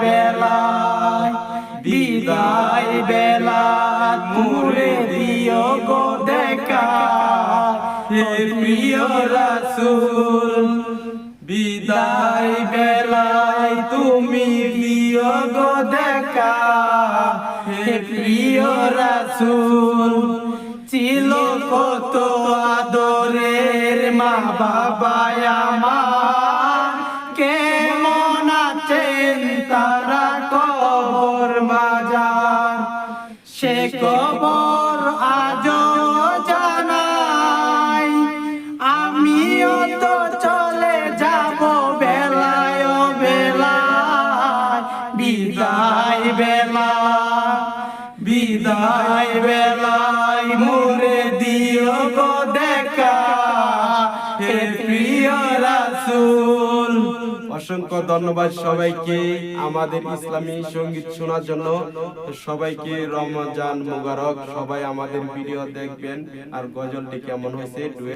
বেলায়, বিদায় বেলায় মুরে দিও গো দেখা। হে প্রিয় রাসূল, বিদায় বেলায় তুমি দিও গো দেখা। হে প্রিয় রাসূল, ছিল কত আদরের মা বাবা সে কবর আজও জানাই আমিও তো চলে যাব বেলায় বেলা বিদায় বেলা, বিদায় বেলায় মোরে দিও গো অসংখ্য ধন্যবাদ সবাইকে আমাদের ইসলামী সংগীত শোনার জন্য। সবাইকে রমজান মুবারক, সবাই আমাদের ভিডিও দেখবেন। আর গজলটি কেমন হয়েছে